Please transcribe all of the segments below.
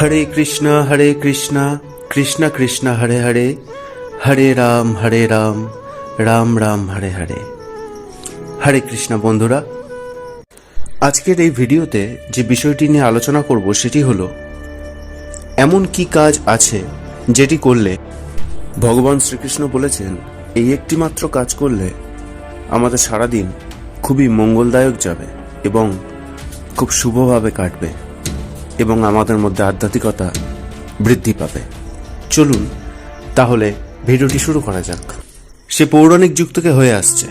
হরে কৃষ্ণ হরে কৃষ্ণ কৃষ্ণ কৃষ্ণ, হরে হরে হরে রাম হরে রাম রাম রাম, হরে হরে। হরে কৃষ্ণ বন্ধুরা, আজকের এই ভিডিওতে যে বিষয়টি নিয়ে আলোচনা করব সেটি হলো, এমন কি কাজ আছে যেটি করলে ভগবান শ্রীকৃষ্ণ বলেছেন, এই একটি মাত্র কাজ করলে আমাদের সারাদিন খুবই মঙ্গলদায়ক যাবে এবং খুব শুভভাবে কাটবে। এবং আমাদের মধ্যে আধ্যাত্মিকতা বৃদ্ধি পাবে। চলুন, তাহলে ভিডিওটি শুরু করা যাক। সে পৌরাণিক যুগ থেকে হয়ে আসছে,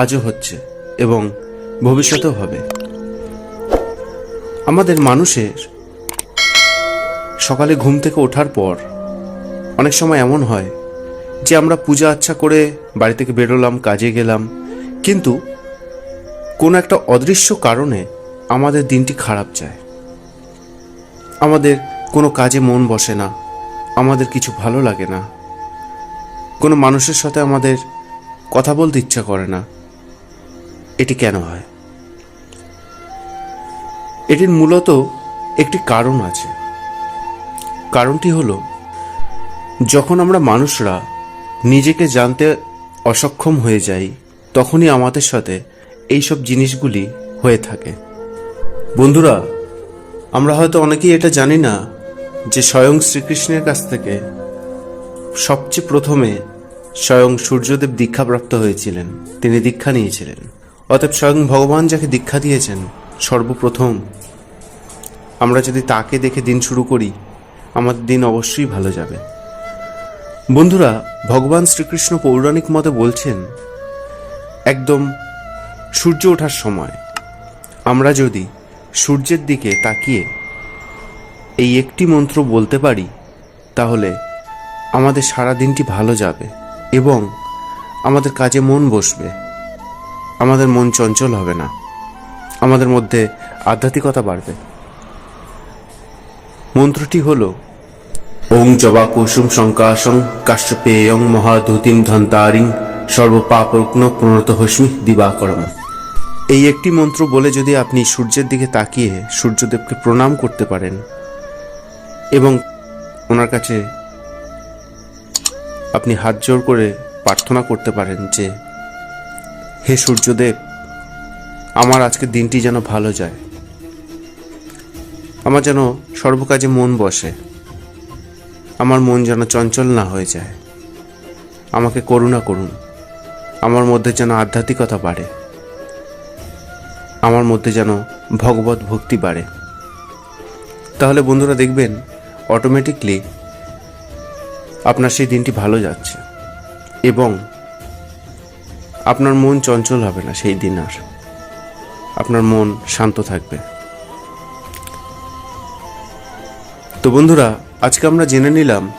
আজও হচ্ছে এবং ভবিষ্যতেও হবে। আমাদের মানুষের সকালে ঘুম থেকে ওঠার পর অনেক সময় এমন হয় যে আমরা পূজা আচ্ছা করে বাড়ি থেকে বেরোলাম, কাজে গেলাম, কিন্তু কোনো একটা অদৃশ্য কারণে আমাদের দিনটি খারাপ যায়। আমাদের কোনো কাজে মন বসে না। আমাদের কিছু ভালো লাগে না। কোনো মানুষের সাথে আমাদের কথা বলতে ইচ্ছা করে না। এটি কেন হয়? এটির মূলত একটি কারণ আছে। কারণটি হলো, যখন আমরা মানুষরা নিজেকে জানতে অসক্ষম হয়ে যাই, তখনই আমাদের সাথে এইসব জিনিসগুলি হয়ে থাকে। বন্ধুরা আমরা হয়তো অনেকেই এটা জানি না যে স্বয়ং শ্রীকৃষ্ণের কাছ থেকে সবচেয়ে প্রথমে স্বয়ং সূর্যদেব দীক্ষাপ্রাপ্ত হয়েছিলেন। তিনি দীক্ষা নিয়েছিলেন। অতএব স্বয়ং ভগবান যাকে দীক্ষা দিয়েছেন সর্বপ্রথম আমরা যদি তাকে দেখে দিন শুরু করি, আমাদের দিন অবশ্যই ভালো যাবে। বন্ধুরা, ভগবান শ্রীকৃষ্ণ পৌরাণিক মতে বলছেন, একদম সূর্য ওঠার সময় আমরা যদি সূর্যের দিকে তাকিয়ে, এই একটি মন্ত্র বলতে পারি? তাহলে আমাদের সারা দিনটি ভালো যাবে এবং আমাদের কাজে মন বসবে। আমাদের মন চঞ্চল হবে না। আমাদের মধ্যে আধ্যাত্মিকতা বাড়বে। মন্ত্রটি হল, ওং জবা কুসুম শঙ্কাশং কাশ্যপেয়ং মহাধুতিম ধন্তারিং সর্বপাপগ্ন প্রণত হস্মি দিবাকরম। এই একটি মন্ত্র বলে যদি আপনি সূর্যের দিকে তাকিয়ে সূর্যদেবকে প্রণাম করতে পারেন এবং ওনার কাছে আপনি হাত জোর করে প্রার্থনা করতে পারেন যে, হে সূর্যদেব, আমার আজকের দিনটি যেন ভালো যায়। আমার যেন সর্বকাজে মন বসে। আমার মন যেন চঞ্চল না হয়ে যায়। আমাকে করুণা করুন। আমার মধ্যে যেন আধ্যাত্মিকতা বাড়ে। আমার মধ্যে যেন ভগবত ভক্তি বাড়ে। তাহলে বন্ধুরা দেখবেন অটোমেটিকলি আপনার সেই দিনটি ভালো যাচ্ছে এবং আপনার মন চঞ্চল হবে না সেই দিন আর। আপনার মন শান্ত থাকবে। তো বন্ধুরা, আজকে আমরা জেনে নিলাম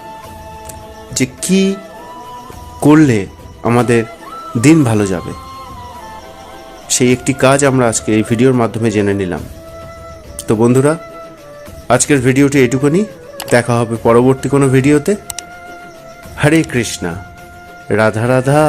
যে কি করলে আমাদের দিন ভালো যাবে। সেই একটি কাজ আমরা আজকে এই ভিডিওর মাধ্যমে জেনে নিলাম। তো বন্ধুরা, আজকের ভিডিওটি এটুকুনি। দেখা হবে পরবর্তী কোনো ভিডিওতে। হরে কৃষ্ণা। রাধা রাধা।